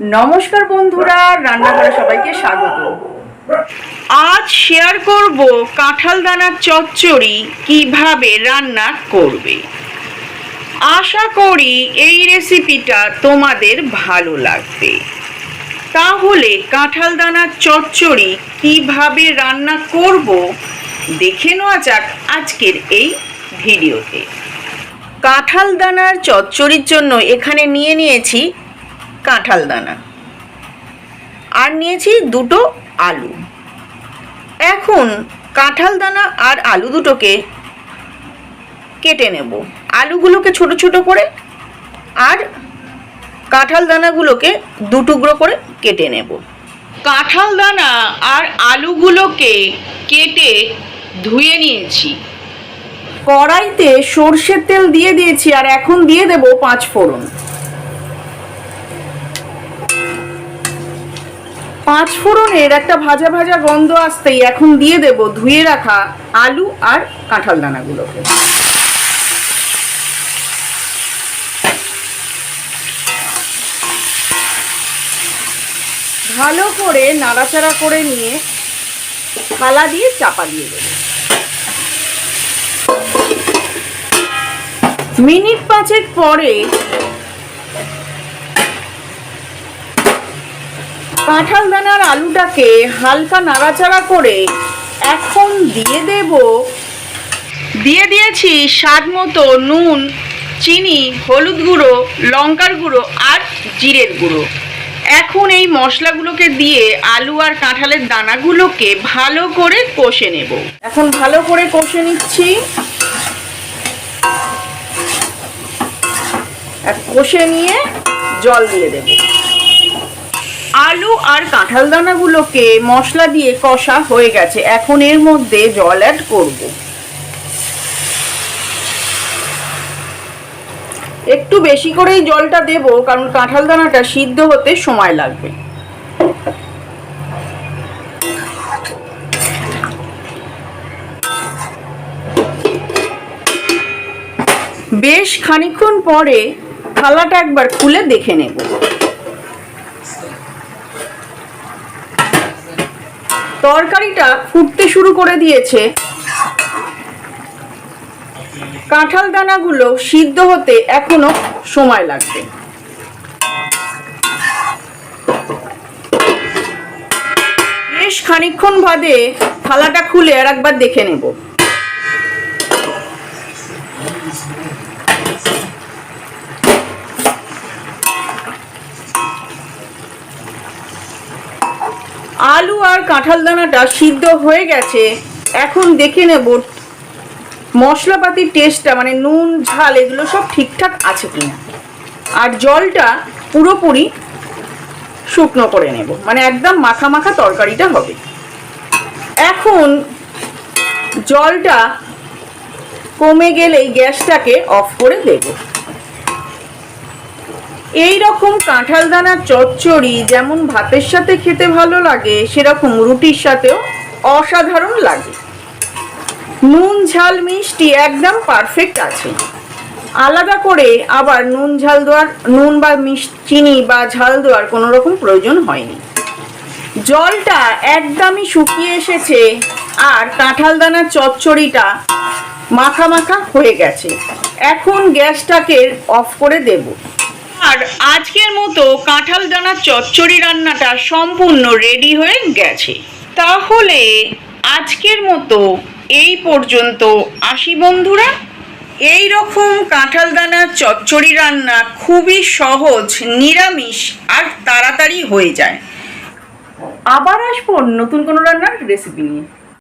নমস্কার বন্ধুরা, রান্নাঘরে সবাইকে স্বাগত। আজ শেয়ার করব কাঁঠাল দানার চচ্চড়ি কীভাবে রান্না করবে। আশা করি এই রেসিপিটা তোমাদের ভালো লাগবে। তাহলে কাঁঠাল দানার চচ্চড়ি কীভাবে রান্না করব দেখে নেওয়া যাক আজকের এই ভিডিওতে কাঁঠাল দানার চচ্চড়ির জন্য এখানে নিয়ে নিয়েছি কাঁঠাল দানা আর নিয়েছি দুটো আলু। এখন কাঁঠাল দানা আর আলু দুটোকে কেটে নেব। আলুগুলোকে ছোট ছোট করে আর কাঁঠাল দানাগুলোকে দু টুকরো করে কেটে নেব। কাঁঠাল দানা আর আলুগুলোকে কেটে ধুয়ে নিয়েছি। কড়াইতে সর্ষের তেল দিয়ে দিয়েছি আর এখন দিয়ে দেব পাঁচ ফোড়ন। পাঁচ ফোড়নের একটা ভাজা ভাজা গন্ধ আসতেই এখন দিয়ে দেব ধুয়ে রাখা আলু আর কাঁঠাল দানাগুলোকে। ভালো করে নাড়াচাড়া করে নিয়ে থালা দিয়ে চাপা দিয়ে দেবো। মিনিট পাঁচের পরে কাঁঠাল দানার আলুটাকে হালকা নাড়াচাড়া করে এখন দিয়ে দেব। দিয়ে দিয়েছি স্বাদ মতো নুন, চিনি, হলুদ গুঁড়ো, লঙ্কার গুঁড়ো আর জিরের গুঁড়ো। এখন এই মশলাগুলোকে দিয়ে আলু আর কাঁঠালের দানাগুলোকে ভালো করে কষে নেব। এখন ভালো করে কষে নিচ্ছি। কষে নিয়ে জল দিয়ে দেব। আলু আর কাঁঠাল দানাগুলোকে মশলা দিয়ে কষা হয়ে গেছে। এখন এর মধ্যে জল অ্যাড করব। একটু বেশি করেই জলটা দেব, কারণ কাঁঠাল দানাটা সিদ্ধ হতে সময় লাগবে। বেশ খানিকক্ষণ পরে থালাটা একবার খুলে দেখে নেব। তরকারিটা ফুটতে শুরু করে দিয়েছে। কাঁঠাল দানাগুলো সিদ্ধ হতে এখনও সময় লাগবে। বেশ খানিক্ষণ বাদে থালাটা খুলে আর একবার দেখে নেব। আলু আর কাঁঠাল দানাটা সিদ্ধ হয়ে গেছে। এখন দেখে নেব মশলাপাতির টেস্টটা মানে নুন, ঝাল, এগুলো সব ঠিকঠাক আছে কিনা। আর জলটা পুরোপুরি শুকনো করে নেব মানে একদম মাখা মাখা তরকারিটা হবে। এখন জলটা কমে গেলেই গ্যাসটাকে অফ করে দেব। এই রকম কাঁঠাল দানার চচ্চড়ি যেমন ভাতের সাথে খেতে ভালো লাগে, সেরকম রুটির সাথেও অসাধারণ লাগে। নুন, ঝাল, মিষ্টি একদম পারফেক্ট আছে। আলাদা করে আবার নুন, ঝাল দেওয়ার, নুন বা চিনি বা ঝাল দেওয়ার কোনো রকম প্রয়োজন হয়নি। জলটা একদমই শুকিয়ে এসেছে আর কাঁঠাল দানার চচ্চড়িটা মাখা মাখা হয়ে গেছে। এখন গ্যাসটাকে অফ করে দেব। আর আজকের মতো কাঁঠাল দানার চচ্চড়ি রান্নাটা সম্পূর্ণ রেডি হয়ে গেছে। তাহলে আজকের মতো এই পর্যন্ত আসি বন্ধুরা। এই রকম কাঁঠাল দানার চচ্চড়ি রান্না খুবই সহজ, নিরামিষ আর তাড়াতাড়ি হয়ে যায়। আবার আসব নতুন কোনো রান্নার রেসিপি নিয়ে।